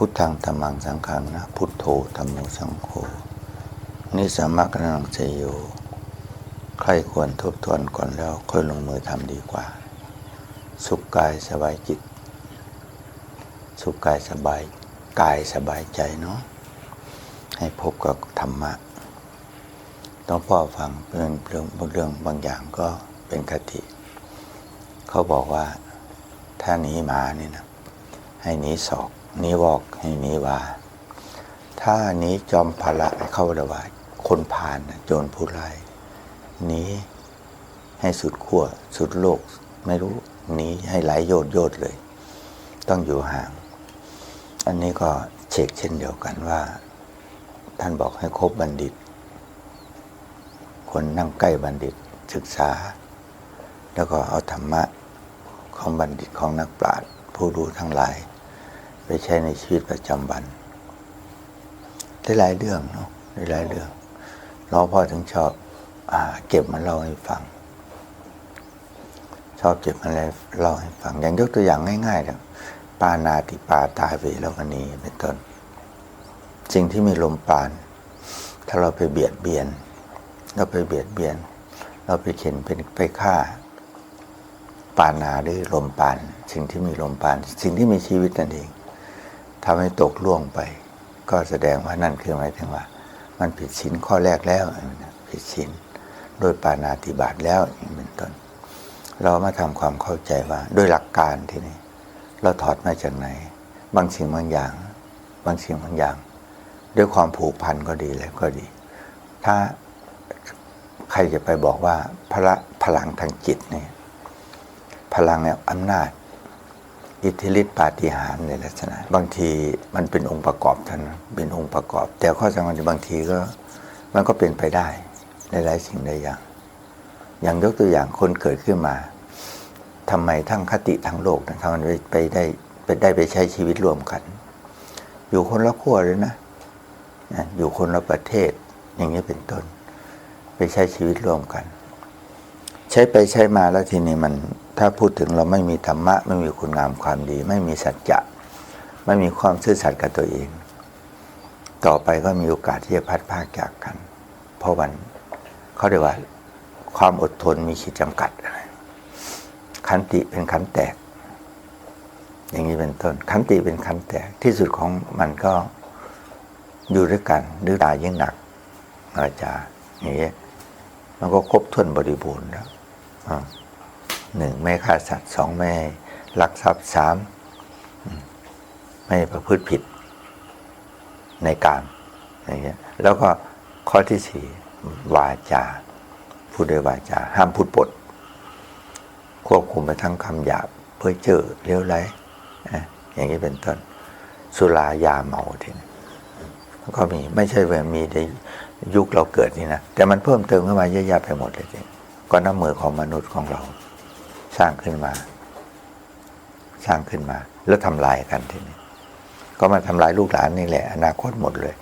พุทธังธรรมังสังฆังนะ พุทโธธรรมโมสังโฆนี่สามารถกำลังเจโยใครควรทบทวนก่อนแล้วค่อยลงมือทำดีกว่า สุขกายสบายจิต สุขกายสบายกายสบายใจเนาะให้พบกับธรรมะ ต้องพ่อฟังเรื่องเรื่องบางเรื่องบางอย่างก็เป็นคติ เขาบอกว่าถ้าหนีหมานี่นะให้หนีศอก นีวอกให้นีวา ถ้านีจอมพละเข้าระวาคนผ่านโจรผู้ร้ายนี้ให้สุดขั้วสุดโลก ไม่รู้นีให้ไหลโยดโยดเลย ต้องอยู่ห่าง อันนี้ก็เช็คเช่นเดียวกันว่า ท่านบอกให้คบบัณฑิต คนนั่งใกล้บัณฑิตศึกษา แล้วก็เอาธรรมะของบัณฑิตของนักปราชญ์ผู้รู้ทั้งหลาย ไปใช้ในชีวิตประจำวันได้หลายเรื่องเนาะได้หลายเรื่องหลวงพ่อถึงชอบอาเก็บมาเล่าให้ฟัง ชอบเก็บมาเล่าให้ฟัง อย่างยกตัวอย่างง่ายๆนะปานาติปาตาเวรมณีเป็นต้นสิ่งที่มีลมปาน ถ้าเราไปเบียดเบียน เราไปเบียดเบียน เราไปเข็นเป็นไปฆ่า ปานาหรือลมปาน สิ่งที่มีลมปาน สิ่งที่มีชีวิตนั่นเอง ทำให้ตกล่วงไป ก็แสดงว่านั่นคือหมายถึงว่า มันผิดศีลข้อแรกแล้วผิดศีลโดยปานาติบาตแล้วอย่างเป็นต้น เรามาทำความเข้าใจว่าโดยหลักการที่นี่เราถอดมาจากไหน บางสิ่งบางอย่าง บางสิ่งบางอย่าง ด้วยความผูกพันก็ดีแล้วก็ดี ถ้าใครจะไปบอกว่าพละพลังทางจิตเนี่ยพลังเนี่ยอำนาจ อิทธิฤทธิปาฏิหาริย์ในลักษณะ บางทีมันเป็นองค์ประกอบท่านเป็นองค์ประกอบ แต่ข้อสำคัญบางทีก็มันก็เป็นไปได้ในหลายสิ่งหลายอย่าง อย่างยกตัวอย่างคนเกิดขึ้นมาทำไมทั้งคติทั้งโลกนะทำไมไปได้ไปได้ไปใช้ชีวิตร่วมกัน อยู่คนละขั้วเลยนะนะอยู่คนละประเทศอย่างนี้เป็นต้น ไปใช้ชีวิตร่วมกัน ใช้ไปใช้มาแล้วทีนี้มันถ้าพูดถึงเราไม่มีธรรมะ ไม่มีคุณงามความดี ไม่มีสัจจะ ไม่มีความซื่อสัตย์กับตัวเอง ต่อไปก็มีโอกาสที่จะพัดพากจากกัน เพราะวันเขาเรียกว่า ความอดทนมีขีดจำกัดขันติเป็นขันแตก อย่างนี้เป็นต้นขันติเป็นขันแตกที่สุดของมันก็อยู่ด้วยกันดื้อตายยิ่งหนักอาจารย์อย่างนี้มันก็ครบถ้วนบริบูรณ์แล้ว หนึ่งไม่ฆ่าสัตว์สองไม่ลักทรัพย์สามไม่ประพฤติผิดในการอย่างเงี้ยแล้วก็ข้อที่สี่วาจา พูดด้วยวาจา ห้ามพูดปด ควบคุมไปทั้งคำหยาบเพื่อเจอเลี้ยวไหลอย่างนี้เป็นต้น สุรายาเมาทีนี้ก็มีไม่ใช่ว่ามีในยุคเราเกิดนี่นะ แต่มันเพิ่มเติมขึ้นมาเยอะแยะไปหมดเลยจริง ก็น้ำมือของมนุษย์ของเรา สร้างขึ้นมา สร้างขึ้นมา แล้วทำลายกันทีนี้ ก็มาทำลายลูกหลานนี่แหละ อนาคตหมดเลย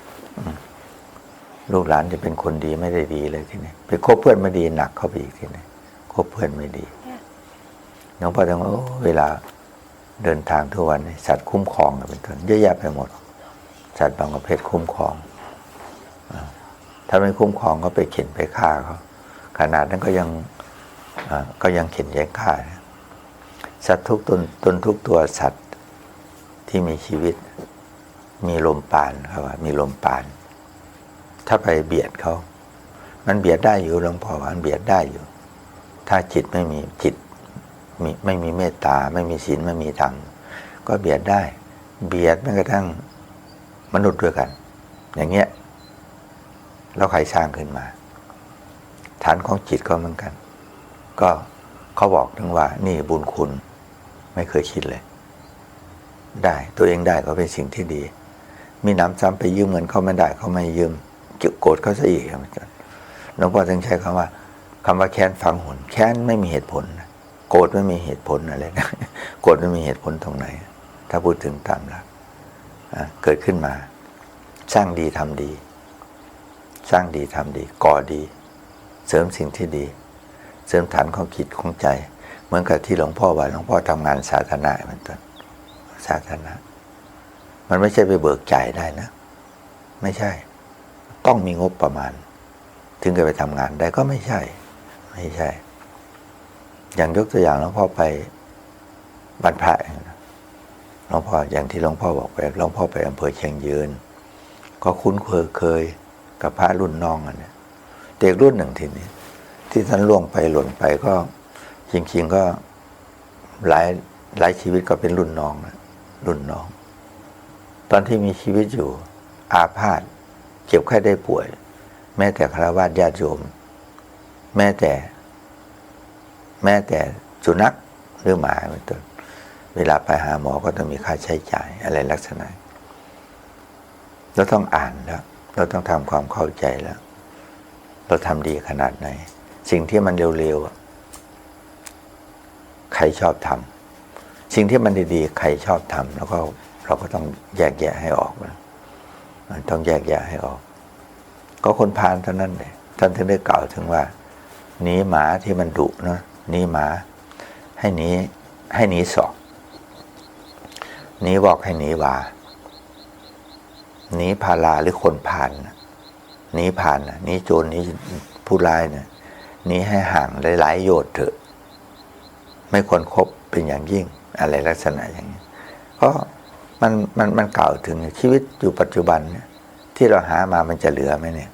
ลูกหลานจะเป็นคนดีไม่ได้ดีเลยทีนี้ไปคบเพื่อนไม่ดีหนักเข้าไปอีกทีนี้คบเพื่อนไม่ดีหลวงพ่อถึงว่าเวลาเดินทางทุกวันสัตว์คุ้มครองเป็นต้นเยอะแยะไปหมด สัตว์บางประเภทคุ้มครองถ้าไม่คุ้มครองก็ไปเข็นไปฆ่าเขา ขนาดนั้นก็ยังก็ยังเข็นยังฆ่า สัตว์ทุกตนตนทุกตัวสัตว์ที่มีชีวิตมีลมปานครับว่ามีลมปาน ถ้าไปเบียดเขา มันเบียดได้อยู่หลวงพ่อว่ามันเบียดได้อยู่ ถ้าจิตไม่มีจิตมีไม่มีเมตตาไม่มีศีลไม่มีธรรมก็เบียดได้ เบียดแม้กระทั่งมนุษย์ด้วยกัน อย่างเงี้ยแล้วใครสร้างขึ้นมา ฐานของจิตก็เหมือนกัน ก็เขาบอกถึงว่า นี่บุญคุณไม่เคยคิดเลย ได้ตัวเองได้ก็เป็นสิ่งที่ดี มีน้ำซ้ำไปยืมเงินเขาไม่ได้เขาไม่ยืมจุโกรธเขาซะอีกครับอาจารย์หลวงพ่อจึงใช้คำว่าคำว่าแค้นฝังหุ่นแค้นไม่มีเหตุผลโกรธไม่มีเหตุผลอะไรนะโกรธไม่มีเหตุผลตรงไหน ถ้าพูดถึงตามหลักเกิดขึ้นมา สร้างดีทำดี สร้างดีทำดี ก่อดี เสริมสิ่งที่ดี เสริมฐานของจิตของใจ เหมือนกับที่หลวงพ่อว่าหลวงพ่อทำงานสาธารณะเป็นต้นสาธารณะ มันไม่ใช่ไปเบิกจ่ายได้นะ ไม่ใช่ ต้องมีงบประมาณ ถึงจะไปทำงานได้ก็ไม่ใช่ ไม่ใช่ อย่างยกตัวอย่างหลวงพ่อไปบรรพะหลวงพ่ออย่างที่หลวงพ่อบอกไปหลวงพ่อไปอำเภอเชียงยืน ก็คุ้นเคยเคยกับพระรุ่นน้องอันเนี้ย เด็กรุ่นหนึ่งทีนี้ ที่ท่านล่วงไปหล่นไปก็จริง ๆ ก็หลายหลายชีวิตก็เป็นรุ่นน้องนะรุ่นน้อง ตอนที่มีชีวิตอยู่ อาพาธเจ็บไข้ได้ป่วย แม้แต่คารวะญาติโยม แม้แต่ แม้แต่สุนัขหรือหมาเป็นต้นเวลาไปหาหมอก็ต้องมีค่าใช้จ่ายอะไรลักษณะเราต้องอ่านแล้ว เราต้องทำความเข้าใจแล้ว เราทำดีขนาดไหน สิ่งที่มันเร็วๆใครชอบทำสิ่งที่มันดีๆใครชอบทำแล้วก็เราก็ต้องแยกแยะให้ออกนะมันต้องแยกแยะให้ออก ก็คนพาลเท่านั้นเลยท่านถึงได้กล่าวถึงว่าหนีหมาที่มันดุเนาะหนีหมา ให้หนีให้หนีสอบหนีบอกให้หนีวาหนีพาลาหรือคนผ่านนะ หนีผ่านน่ะหนีโจรหนีผู้ร้ายเนี่ยหนีให้ห่างหลายๆโยชน์เถอะ ไม่ควรครบเป็นอย่างยิ่งอะไรลักษณะอย่างนี้ก็มันมันมันกล่าวถึงชีวิตอยู่ปัจจุบันเนี่ยที่เราหามามันจะเหลือไหมเนี่ย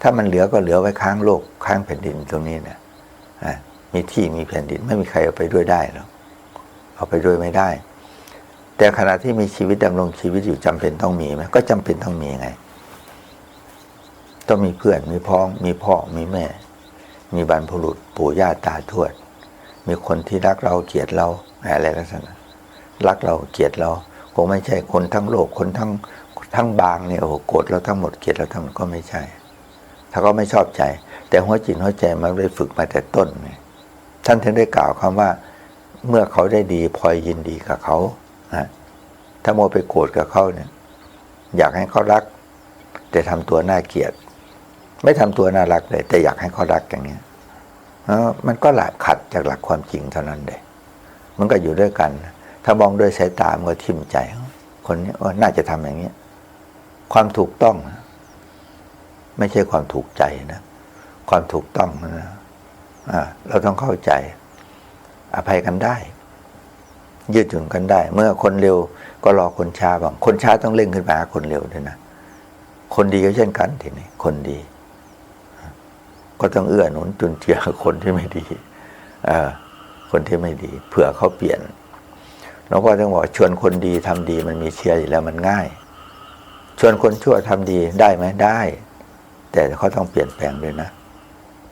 ถ้ามันเหลือก็เหลือไว้ค้างโลกค้างแผ่นดินตรงนี้เนี่ยอะมีที่มีแผ่นดินไม่มีใครเอาไปด้วยได้หรอกเอาไปด้วยไม่ได้ แต่ขณะที่มีชีวิตดำรงชีวิตอยู่จำเป็นต้องมีไหมก็จำเป็นต้องมีไง ต้องมีเพื่อนมีพ้อง มีพ่อมีแม่ มีบรรพบุรุษปู่ย่าตาทวด มีคนที่รักเราเกลียดเราอะไรลักษณะรักเราเกลียดเราคงไม่ใช่คนทั้งโลกคนทั้งทั้งบางเนี่ยโอ้โหโกรธเราทั้งหมดเกลียดเราทั้งหมดก็ไม่ใช่ ถ้าก็ไม่ชอบใจ แต่หัวจิตหัวใจมันได้ฝึกมาแต่ต้นท่านถึงได้กล่าวคำว่า เมื่อเขาได้ดีพลอยยินดีกับเขานะถ้าโมไปโกรธกับเขาเนี่ย อยากให้เขารัก แต่ทำตัวน่าเกลียด ไม่ทำตัวน่ารักเลย แต่อยากให้เขารักอย่างเนี้ยอมันก็หลักขัดจากหลักความจริงเท่านั้นเลยมันก็อยู่ด้วยกัน ถ้ามองด้วยสายตามันก็ทิ่มใจ คนนี้ว่าน่าจะทำอย่างนี้ความถูกต้อง ไม่ใช่ความถูกใจนะความถูกต้องนะเราต้องเข้าใจ อภัยกันได้ ยืดหยุ่นกันได้ เมื่อคนเร็วก็รอคนช้าบ้าง คนช้าต้องเร่งขึ้นมาหาคนเร็วด้วยนะ คนดีก็เช่นกันทีนี้คนดี ก็ต้องเอื้อหนุนจุนเจือคนที่ไม่ดีคนที่ไม่ดี เผื่อเขาเปลี่ยนหลวงพ่อต้องบอกชวนคนดีทำดีมันมีเชียร์อยู่แล้วมันง่าย ชวนคนชั่วทำดีได้ไหมได้ แต่เขาต้องเปลี่ยนแปลงด้วยนะ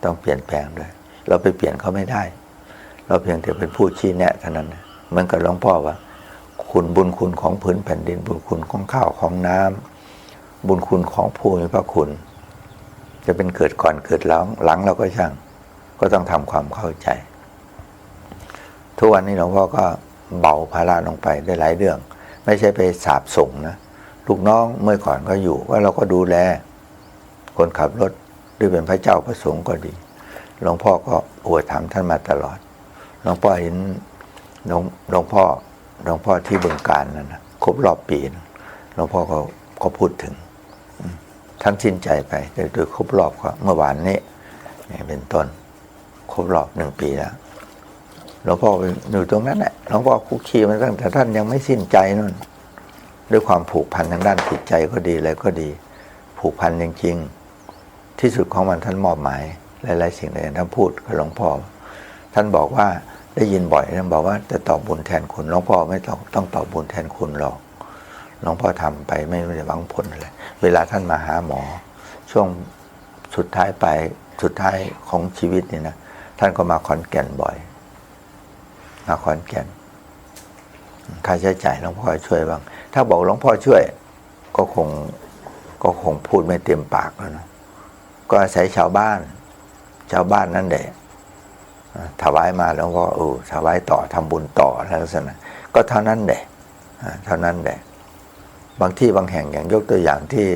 ต้องเปลี่ยนแปลงด้วย เราไปเปลี่ยนเขาไม่ได้ เราเพียงแต่เป็นผู้ชี้แนะเท่านั้นมือนกับหลวงพ่อว่า คุณบุญคุณของพื้นแผ่นดินบุญคุณของข้าวของน้ำบุญคุณของผู้มีพระคุณ จะเป็นเกิดก่อนเกิดหลังหลังเราก็ช่าง ก็ต้องทำความเข้าใจ ทุกวันนี้หลวงพ่อก็เบาภาระลงไปได้หลายเรื่อง ไม่ใช่ไปสาบส่งนะลูกน้องเมื่อก่อนก็อยู่ว่าเราก็ดูแล คนขับรถหรือเป็นพระเจ้าประสงค์ก็ดีหลวงพ่อก็อวยธรรมท่านมาตลอดหลวงพ่อเห็นหลวงหลวงพ่อหลวงพ่อที่บึงการนั่นนะครบรอบปีหลวงพ่อก็ก็พูดถึง ท่านสิ้นใจไปโดยครบรอบก็เมื่อวานนี้เป็นต้นครบรอบหนึ่งปีแล้วหลวงพ่ออยู่ตรงนั้นแหละหลวงพ่อคุกคีมันตั้งแต่ท่านยังไม่สิ้นใจนั่นด้วยความผูกพันทางด้านจิตใจก็ดีอะไรก็ดี ผูกพันจริงๆ ที่สุดของมันท่านมอบหมายหลายๆสิ่งเลยท่านพูดกับหลวงพ่อท่านบอกว่าได้ยินบ่อยท่านบอกว่าจะตอบบุญแทนคุณหลวงพ่อไม่ต้องต้องตอบบุญแทนคุณหรอก หลวงพ่อทำไปไม่ได้หวังผลอะไรเวลาท่านมาหาหมอ ช่วงสุดท้ายไปสุดท้ายของชีวิตนี่นะท่านก็มาขอนแก่นบ่อย มาขอนแก่นค่าใช้จ่ายหลวงพ่อช่วยบ้าง ถ้าบอกหลวงพ่อช่วย ก็คงก็คงพูดไม่เต็มปากแล้วนะก็อาศัยชาวบ้าน ชาวบ้านนั่นแหละถวายมาหลวงพ่อเออถวายต่อทำบุญต่อลักษณะก็เท่านั้นแหละเท่านั้นแหละ บางที่บางแห่งอย่างยกตัวอย่างที่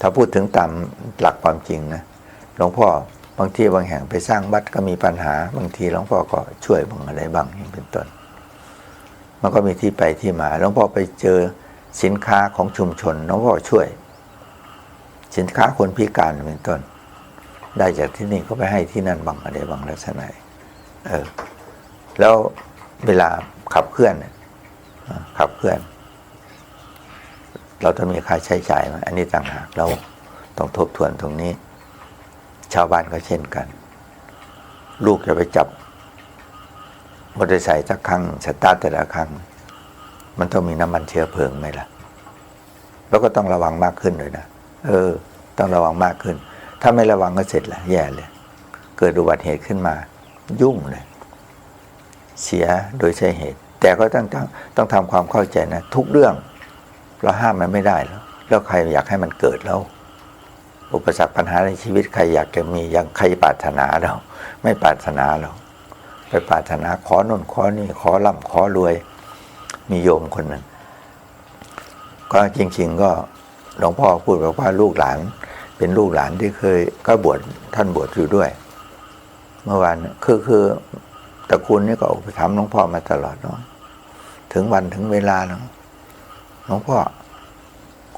ถ้าพูดถึงตามหลักความจริงนะหลวงพ่อบางที่บางแห่งไปสร้างวัดก็มีปัญหา บางทีหลวงพ่อก็ช่วยบางอะไรบางอย่างเป็นต้น มันก็มีที่ไปที่มาหลวงพ่อไปเจอสินค้าของชุมชนน้องพ่อช่วย สินค้าคนพิการเป็นต้น ได้จากที่นี่ก็ไปให้ที่นั่นบางอะไรบางลักษณะเออแล้วเวลาขับเคลื่อนขับเคลื่อน เราต้องมีค่าใช้จ่ายไหมอันนี้ต่างหากเราต้องทบทวนตรงนี้ ชาวบ้านก็เช่นกัน ลูกจะไปจับมอเตอร์ไซค์สักครั้งสตาร์ทแต่ละครั้ง มันต้องมีน้ำมันเชื้อเพลิงไหมล่ะ แล้วก็ต้องระวังมากขึ้นเลยนะเออ ต้องระวังมากขึ้น ถ้าไม่ระวังก็เสร็จละแย่เลย เกิดอุบัติเหตุขึ้นมา ยุ่งเลยเสียโดยใช่เหตุ แต่ก็ต้องต้องทำความเข้าใจนะ ทุกเรื่อง เราห้ามมันไม่ได้แล้ว แล้วใครอยากให้มันเกิดแล้ว อุปสรรคปัญหาในชีวิตใครอยากจะมียังใครปรารถนาเรา ไม่ปรารถนาเราไปปรารถนาขอโน่นขอนี่ขอร่ำขอรวย มีโยมคนหนึ่งก็จริง ๆ ก็หลวงพ่อพูดบอกว่าลูกหลาน เป็นลูกหลานที่เคย ก็บวชท่านบวชอยู่ด้วย เมื่อวานคือคือตระกูลนี้ก็อุปถัมภ์หลวงพ่อมาตลอดเนาะถึงวันถึงเวลาเนาะ หลวงพ่อ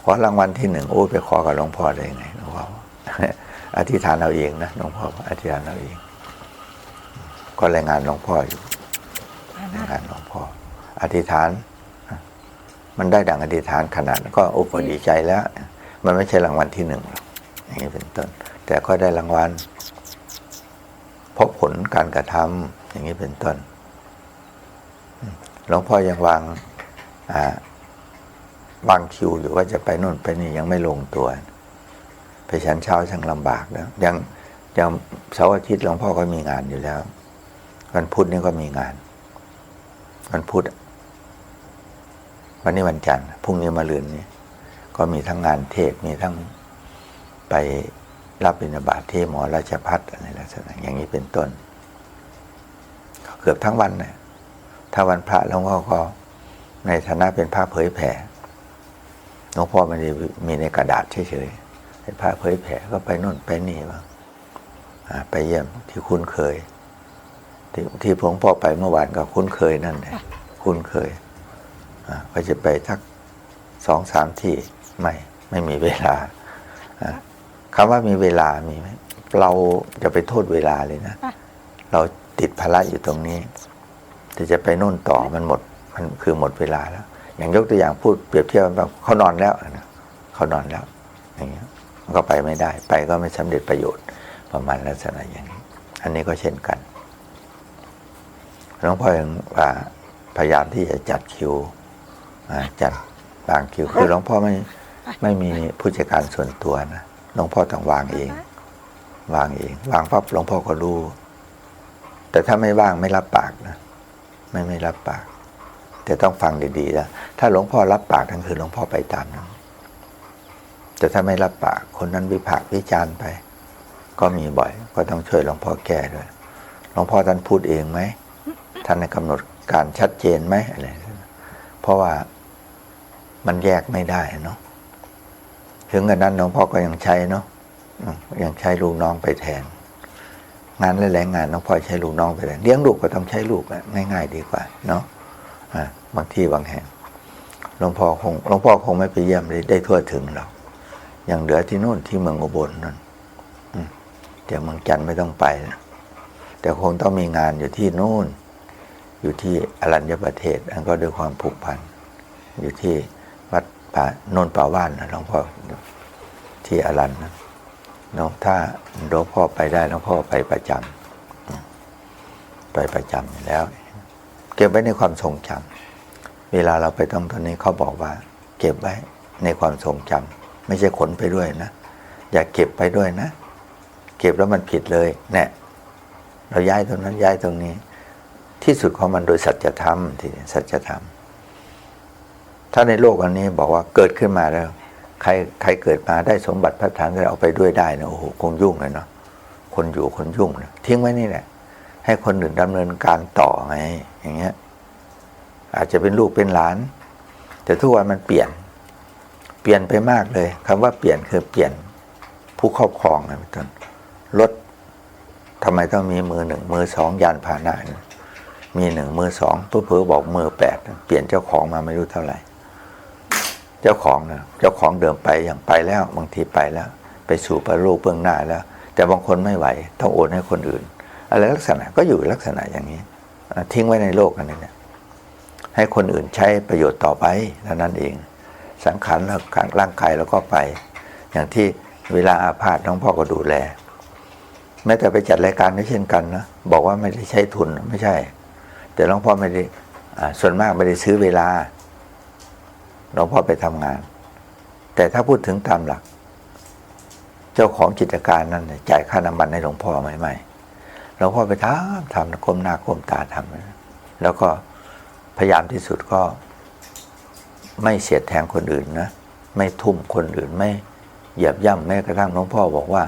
ขอรางวัลที่หนึ่งโอ้ไปขอกับหลวงพ่อได้ไงหลวงพ่ออธิษฐานเอาเองนะหลวงพ่ออธิษฐานเอาเอง ก็รายงานหลวงพ่ออยู่รายงานหลวงพ่อ อธิษฐาน มันได้ดังอธิษฐานขนาด ก็โอ้พอดีใจแล้ว มันไม่ใช่รางวัลที่หนึ่งหรอกอย่างนี้เป็นต้น แต่ก็ได้รางวัลพราะผลการกระทำอย่างนี้เป็นต้นหลวงพ่อยังวางอ่า วางคิวอยู่ว่าจะไปโน่นไปนี่ยังไม่ลงตัว ไปฉันเช้าช่างลำบากนะยังยังเสาร์อาทิตย์หลวงพ่อก็มีงานอยู่แล้ววันพุธนี่ก็มีงานวันพุธวันนี้วันจันทร์พรุ่งนี้มาลืนนี้ก็มีทั้งงานเทศมีทั้งไปรับบิณฑบาตที่หมอราชพัฒอะไรลักษณะอย่างนี้เป็นต้น เกือบทั้งวันเนี่ยถ้าวันพระหลวงพ่อก็ในฐานะเป็นพระเผยแผ่ หลวงพ่อไม่ได้มีในกระดาษเฉยๆเป็นพระเผยแผ่ก็ไปโน่นไปนี่บ้างอ่าไปเยี่ยมที่คุ้นเคย ที่ที่หลวงพ่อไปเมื่อวานก็คุ้นเคยนั่นแหละคุ้นเคยอ่าก็จะไปทักสองสามที่ไม่ไม่มีเวลาอ่าคำว่ามีเวลามีไหมเราจะไปโทษเวลาเลยนะค่ะเราติดภาระอยู่ตรงนี้แต่จะไปนู่นต่อมันหมด มันคือหมดเวลาแล้ว อย่างยกตัวอย่างพูดเปรียบเทียบแบบเขานอนแล้วนะเขานอนแล้ว อย่างเงี้ยมันก็ไปไม่ได้ ไปก็ไม่สำเร็จประโยชน์ประมาณลักษณะอย่างนี้ อันนี้ก็เช่นกันหลวงพ่อยังว่าพยายามที่จะจัดคิวจัดวางคิว คือหลวงพ่อไม่ไม่มีผู้จัดการส่วนตัวนะหลวงพ่อต้องวางเอง วางเอง วางปั๊บหลวงพ่อก็รู้แต่ถ้าไม่ว่างไม่รับปากนะ ไม่ไม่รับปาก แต่ต้องฟังดีๆนะถ้าหลวงพ่อรับปากทั้งคือหลวงพ่อไปตามนั้นแต่ถ้าไม่รับปากคนนั้นวิพากษ์วิจารณ์ไป ก็มีบ่อย ก็ต้องช่วยหลวงพ่อแก้ด้วยหลวงพ่อท่านพูดเองไหมท่านได้กำหนดการชัดเจนไหมอะไรเพราะว่ามันแยกไม่ได้เนาะถึงกันนั้นหลวงพ่อก็ยังใช้เนาะยังใช้ลูกน้องไปแทน งานหลายๆงานหลวงพ่อใช้ลูกน้องไปแทนเลี้ยงลูกก็ต้องใช้ลูกอะง่าย ๆ ดีกว่า เนาะ บางที่บางแห่งหลวงพ่อคงหลวงพ่อคงไม่ไปเยี่ยมได้ได้ทั่วถึงหรอกอย่างเหลือที่นู่นที่เมืองอุบลนั่นเดี๋ยวเมืองจันไม่ต้องไปนะแต่คงต้องมีงานอยู่ที่นู่น อยู่ที่อรัญญประเทศ อันก็ด้วยความผูกพัน อยู่ที่วัดป่าโนนป่าว่านนะหลวงพ่อที่อรันนะเนาะถ้าหลวงพ่อไปได้หลวงพ่อไปประจำไปประจำแล้ว เก็บไว้ในความทรงจำเวลาเราไปต้องตอนนี้เขาบอกว่า เก็บไว้ในความทรงจำไม่ใช่ขนไปด้วยนะ อย่าเก็บไปด้วยนะ เก็บแล้วมันผิดเลยเนี่ยเราย้ายตรงนั้นย้ายตรงนี้ ที่สุดของมันโดยสัจธรรมทีนี้สัจธรรม ถ้าในโลกอันนี้บอกว่าเกิดขึ้นมาแล้ว ใครใครเกิดมาได้สมบัติพระฐานได้เอาไปด้วยได้นะโอ้โหคงยุ่งเลยเนาะคนอยู่คนยุ่งนะทิ้งไว้นี่แหละ ให้คนอื่นดำเนินการต่อไงอย่างเงี้ย อาจจะเป็นลูกเป็นหลาน แต่ทุกวันมันเปลี่ยน เปลี่ยนไปมากเลยคำว่าเปลี่ยนคือเปลี่ยนผู้ครอบครองนะเป็นต้นรถทำไมต้องมีมือหนึ่งมือสองยานพาหนะมีหนึ่งมือสองเพื่อเพื่อบอกมือแปดเปลี่ยนเจ้าของมาไม่รู้เท่าไหร่ เจ้าของนะเจ้าของเดิมไปอย่างไปแล้ว บางทีไปแล้ว ไปสู่พระโลกเบื้องหน้าแล้ว แต่บางคนไม่ไหว ต้องโอนให้คนอื่น อะไรลักษณะก็อยู่ลักษณะอย่างนี้ ทิ้งไว้ในโลกอันนี้เนี่ยให้คนอื่นใช้ประโยชน์ต่อไปเท่านั้นเอง สังขารแล้วร่างกายแล้วก็ไป อย่างที่เวลาอาพาธน้องพ่อก็ดูแล แม้แต่ไปจัดรายการก็เช่นกันนะบอกว่าไม่ได้ใช้ทุนไม่ใช่ แต่หลวงพ่อไม่ได้ส่วนมากไม่ได้ซื้อเวลาหลวงพ่อไปทำงาน แต่ถ้าพูดถึงตามหลัก เจ้าของกิจการนั้นจ่ายค่าน้ำมันให้หลวงพ่อใหม่ๆห ลวงพ่อไปทำทำก้มหน้าก้มตาทำแล้วก็พยายามที่สุดก็ ไม่เสียดแทงคนอื่นนะ ไม่ทุ่มคนอื่นไม่เหยียบย่ำแม้กระทั่งหลวงพ่อบอกว่า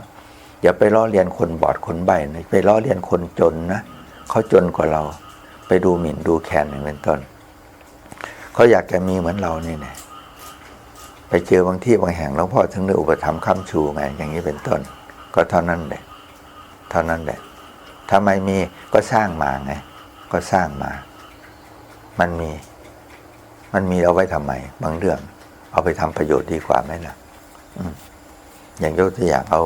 อย่าไปล้อเลียนคนบอดคนใบ้นะไปล้อเลียนคนจนนะเขาจนกว่าเรา ไปดูหมิ่นดูแคลนอย่างเป็นต้นเขาอยากจะมีเหมือนเรานี่นะไปเจอบางที่บางแห่งหลวงพ่อถึงได้อุปถัมภ์ค้ำชูไงอย่างนี้เป็นต้น ก็เท่านั้นแหละเท่านั้นแหละ ถ้าไมมีก็สร้างมาไง ก็สร้างมา มันมี มันมีเอาไว้ทำไม บางเรื่อง เอาไปทำประโยชน์ดีกว่าไหมล่ะอือย่างยกตัวอย่างเอา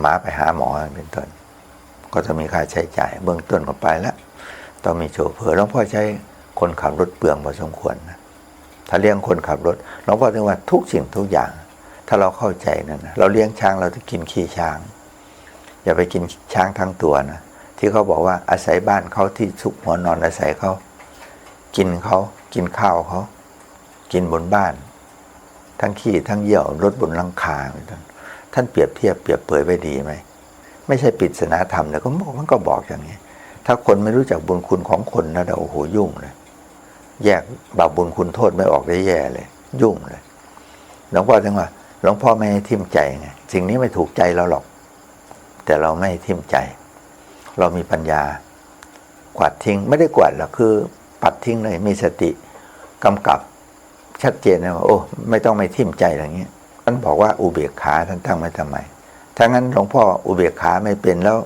หมาไปหาหมอเป็นต้น ก็จะมีค่าใช้จ่าย เบื้องต้นก็ไปแล้วต้องมีโชเฟอร์หลวงพ่อใช้คนขับรถเปลืองพอสมควรนะถ้าเลี้ยงคนขับรถหลวงพ่อถึงว่าทุกสิ่งทุกอย่าง ถ้าเราเข้าใจนั่นนะเราเลี้ยงช้างเราจะกินขี้ช้าง อย่าไปกินช้างทั้งตัวนะที่เขาบอกว่าอาศัยบ้านเขาที่สุกหัวนอนอาศัยเขากินเขากินข้าวเขากินบนบ้าน ทั้งขี้ทั้งเยี่ยวรถบนลังคาท่านเปรียบเทียบเปรียบเปยไว้ดีไหมไม่ใช่ปริศนาธรรมเลยก็บอกมันก็บอกอย่างนี้ ถ้าคนไม่รู้จักบุญคุณของคนนะเดี๋ยวโอ้โหยุ่งเลยแยกบาปบุญคุณโทษไม่ออกได้แย่เลย ยุ่งเลยหลวงพ่อถึงว่าหลวงพ่อไม่ให้ทิ่มใจไงสิ่งนี้ไม่ถูกใจเราหรอก แต่เราไม่ทิ่มใจ เรามีปัญญากวาดทิ้งไม่ได้กวาดหรอกคือปัดทิ้งเลยมีสติกำกับชัดเจนนะว่าโอ้ ไม่ต้องไม่ทิ่มใจอย่างเงี้ยท่านบอกว่าอุเบกขาท่านตั้งไว้ทำไมถ้างั้นหลวงพ่ออุเบกขาไม่เป็นแล้ว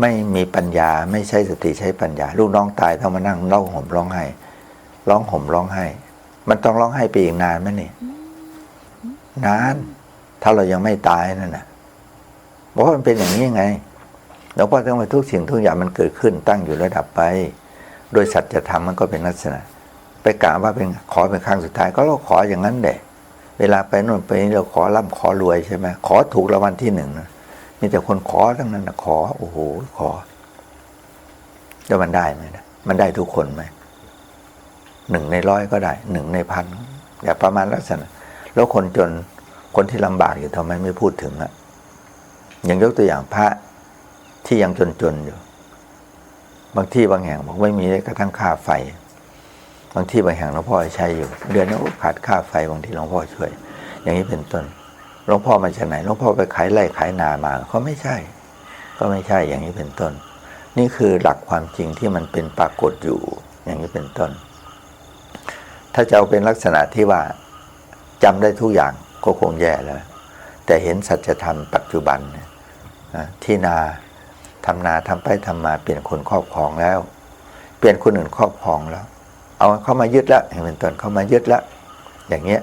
ไม่มีปัญญาไม่ใช่สติใช้ปัญญา ลูกน้องตายต้องมานั่งร้องห่มร้องไห้ร้องห่มร้องไห้ มันต้องร้องไห้ไปอีกนานไหมนี่นาน ถ้าเรายังไม่ตายนั่นนะ บอกว่ามันเป็นอย่างนี้ไงหลวงพ่อต้องมาทุกสิ่งทุกอย่างมันเกิดขึ้นตั้งอยู่ระดับไป โดยสัจธรรมมันก็เป็นลักษณะ ไปกล่าวว่าเป็นขอเป็นครั้งสุดท้ายก็เราขออย่างนั้นแหละเวลาไปโน่นไปนี่เราขอร่ำขอรวยใช่ไหมขอถูกรางวัลที่หนึ่งนะมีแต่คนขอทั้งนั้นนะขอโอ้โหขอแล้วมันได้ไหมนะมันได้ทุกคนไหมหนึ่งในร้อยก็ได้หนึ่งในพันอย่าประมาณลักษณะ แล้วคนจนคนที่ลำบากอยู่ทำไมไม่พูดถึงอะ อย่างยกตัวอย่างพระที่ยังจนๆอยู่ บางที่บางแห่งบอกไม่มีกระทั่งค่าไฟ บางที่บางแห่งหลวงพ่อใช้อยู่ เดือนนี้ขาดค่าไฟบางที่หลวงพ่อช่วย อย่างนี้เป็นต้นหลวงพ่อมาจากไหนหลวงพ่อไปขายไร่ขายนามาเขาไม่ใช่ ก็ไม่ใช่อย่างนี้เป็นต้น นี่คือหลักความจริงที่มันเป็นปรากฏอยู่ อย่างนี้เป็นต้น ถ้าจะเอาเป็นลักษณะที่ว่าจำได้ทุกอย่างก็คงแย่แล้วแต่เห็นสัจธรรมปัจจุบันเนี่ย ที่นาทำนาทำไปทำมาเปลี่ยนคนครอบครองแล้ว เปลี่ยนคนอื่นครอบครองแล้ว เอาเขามายึดแล้วอย่างเป็นต้นเขามายึดแล้วอย่างเงี้ย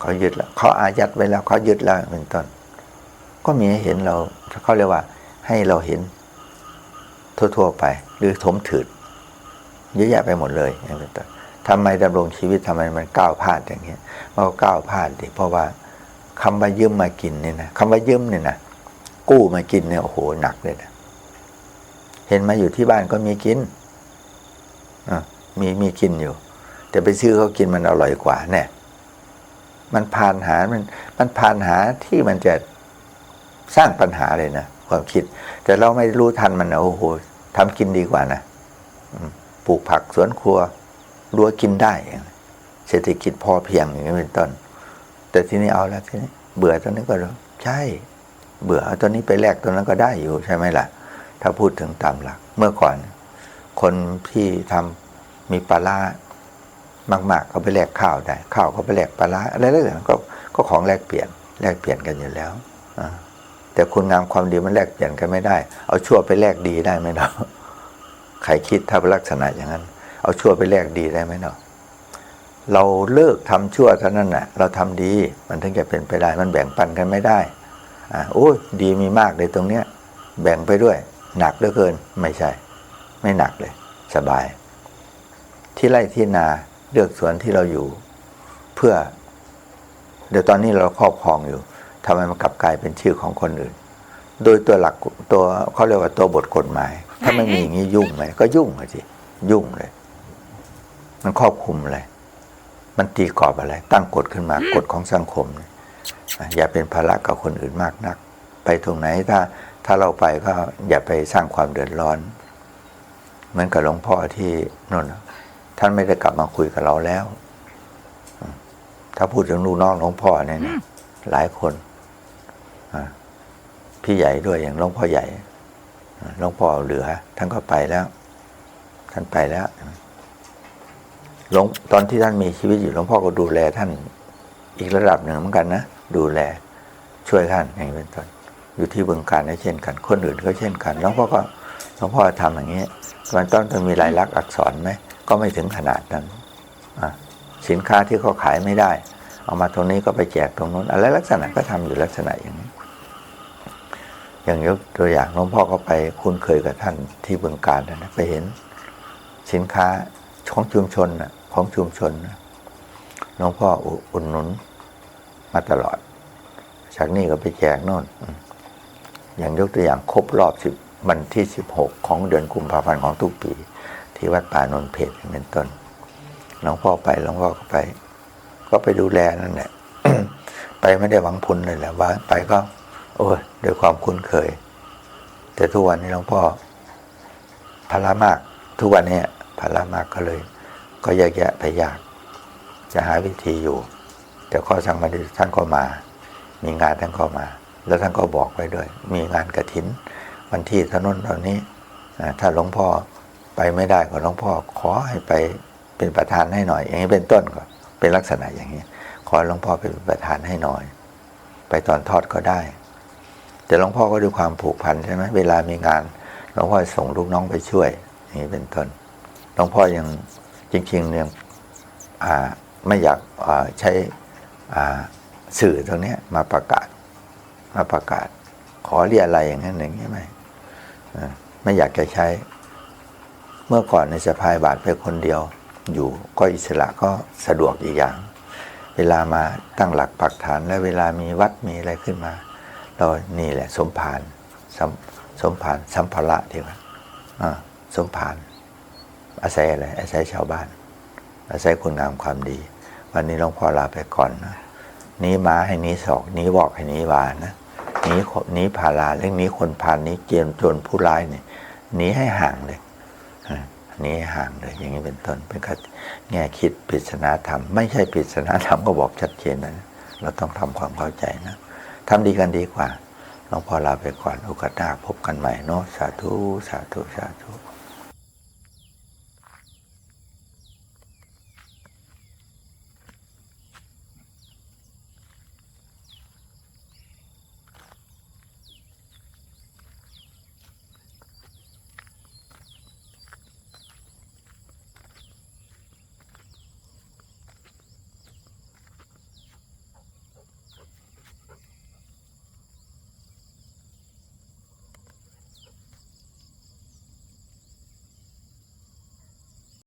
เขายึดแล้วเขาอายัดไว้แล้วเขายึดแล้วเป็นต้น ก็มีให้เห็นเราเขาเรียกว่า ให้เราเห็น ทั่วๆไป หรือถมถืดเยอะแยะไปหมดเลยเป็นต้นทำไมดำรงชีวิตทำไมมันก้าวพลาดอย่างเงี้ยมันก็ก้าวพลาดดิเพราะว่าคำว่ายืมมากินเนี่ยนะคำว่ายืมเนี่ยนะ กู้มากินเนี่ยโอ้โหหนักเลยนะเห็นมาอยู่ที่บ้านก็มีกินมีมีกินอยู่ แต่ไปซื้อเขากินมันอร่อยกว่าเนี่ยมันผ่านหา มันมันผ่านหาที่มันจะสร้างปัญหาเลยนะความคิด แต่เราไม่รู้ทันมันนะโอ้โหทำกินดีกว่านะปลูกผักสวนครัวรั้วกินได้ เศรษฐกิจพอเพียงอย่างนี้เป็นต้น แต่ทีนี้เอาแล้วทีนี้เบื่อตัวนี้ก็ใช่ เบื่อตัวนี้ไปแลกตัวนั้นก็ได้อยู่ใช่ไหมล่ะ ถ้าพูดถึงตามหลัก เมื่อก่อน คนที่ทำมีปลาร้ามาก ๆ เขาไปแลกข้าวได้ข้าวเขาไปแลกปลาร้าอะไรแล้วก็ก็ของแลกเปลี่ยนแลกเปลี่ยนกันอยู่แล้วอแต่คุณงามความดีมันแลกเปลี่ยนกันไม่ได้ เอาชั่วไปแลกดีได้ไหมเนาะใครคิดถ้าลักษณะอย่างนั้น เอาชั่วไปแลกดีได้ไหมเนาะเราเลิกทำชั่วเท่านั้นน่ะ เราทำดีมันถึงจะเป็นไปได้ มันแบ่งปันกันไม่ได้ อ่าโอ้ยดีมีมากเลยตรงเนี้ยแบ่งไปด้วย หนักเหลือเกินไม่ใช่ ไม่หนักเลย สบาย ที่ไร่ที่นาเลือกสวนที่เราอยู่ เพื่อ เดี๋ยวตอนนี้เราครอบครองอยู่ทำไมมันกลับกลายเป็นชื่อของคนอื่น โดยตัวหลักตัวเขาเรียกว่าตัวบทกฎหมาย ถ้าไม่มีอย่างนี้ยุ่งไหมก็ยุ่งสิยุ่งเลย มันครอบคลุมอะไรมันตีกรอบอะไร ตั้งกฎขึ้นมากฎของสังคมเนี่ย อะอย่าเป็นภาระกับคนอื่นมากนัก ไปตรงไหนถ้าถ้าเราไปก็อย่าไปสร้างความเดือดร้อน เหมือนกับหลวงพ่อที่นนน่ะท่านไม่ได้กลับมาคุยกับเราแล้วอืมถ้าพูดถึงลูกน้องหลวงพ่อเนี่ยนะหลายคนอะพี่ใหญ่ด้วยอย่างหลวงพ่อใหญ่อะหลวงพ่อเหลือ ท่านก็ไปแล้ว ท่านไปแล้วหลวงตอนที่ท่านมีชีวิตอยู่หลวงพ่อก็ดูแลท่านอีกระดับหนึ่งเหมือนกันนะ ดูแลช่วยท่านอย่างเป็นต้นอยู่ที่บึงการก็เช่นกัน คนอื่นก็เช่นกันหลวงพ่อก็หลวงพ่อทำอย่างนี้มันต้องต้องมีลายลักษณ์อักษรไหมก็ไม่ถึงขนาดนั้นอะสินค้าที่เขาขายไม่ได้ เอามาตรงนี้ก็ไปแจกตรงนู้นอะไรลักษณะก็ทำอยู่ลักษณะอย่างนี้ อย่างยกตัวอย่างหลวงพ่อก็ไปคุ้นเคยกับท่านที่บึงการนะไปเห็น สินค้าของชุมชนนะของชุมชนนะหลวงพ่ออุอุดหนุน มาตลอดจากนี้ก็ไปแจกโน่น อย่างยกตัวอย่างครบรอบสิบวันที่สิบหกของเดือนกุมภาพันธ์ของทุกปี ที่วัดป่านนเพชรเป็นต้นหลวงพ่อไปหลวงพ่อก็ไป ก็ไปดูแลนั่นแหละไปไม่ได้หวังพุนเลยแหละว่า ไปก็ โอ้ยด้วยความคุ้นเคย แต่ทุกวันนี้หลวงพ่อภาระมาก ทุกวันนี้ภาระมากก็เลย ก็แยกแยะไปยากจะหาวิธีอยู่ แต่ข้อสั่งมาดีท่านก็มา มีงานท่านก็มา แล้วท่านก็บอกไว้ด้วย มีงานกระถิน วันที่ถนนตอนนี้อ่าถ้าหลวงพ่อไปไม่ได้ก็หลวงพ่อขอให้ไปเป็นประธานให้หน่อย อย่างนี้เป็นต้นก็เป็นลักษณะอย่างนี้ ขอหลวงพ่อไปเป็นประธานให้หน่อย ไปตอนทอดก็ได้ แต่หลวงพ่อก็ด้วยความผูกพันใช่ไหมเวลามีงานหลวงพ่อส่งลูกน้องไปช่วย อย่างนี้เป็นต้นหลวงพ่อยังจริงๆเนี่ยไม่อยากใช้ สื่อตรงนี้มาประกาศ มาประกาศ ขอเรียอะไรอย่างนั้นอย่างนี้ไหมไม่อยากจะใช้ เมื่อก่อนในสะพายบาทไปคนเดียว อยู่ก็อิสระก็สะดวกอีกอย่าง เวลามาตั้งหลักปักฐานและเวลามีวัดมีอะไรขึ้นมา เรานี่แหละ สมผานสมสมผานสัมภาระดีกว่าอ่าสมผาน อาศัยอะไรอาศัยชาวบ้าน อาศัยคุณงามความดี วันนี้หลวงพ่อลาไปก่อนนะหนี้ม้าให้หนี้ศอกหนี้บอกให้หนี้วานะหนี้นหนี้พาราเรื่องนี้คนพาหนี้เกียมจรผู้ร้ายเนี่ยหนีให้ห่างเลยหนีให้ห่างเลย อย่างนี้เป็นต้นเป็นคติแง่คิดปริศนาธรรม ไม่ใช่ปริศนาธรรมก็บอกชัดเจนนะเราต้องทำความเข้าใจนะทำดีกันดีกว่าหลวงพ่อลาไปก่อนโอกาสหน้าพบกันใหม่เนาะสาธุสาธุสาธุ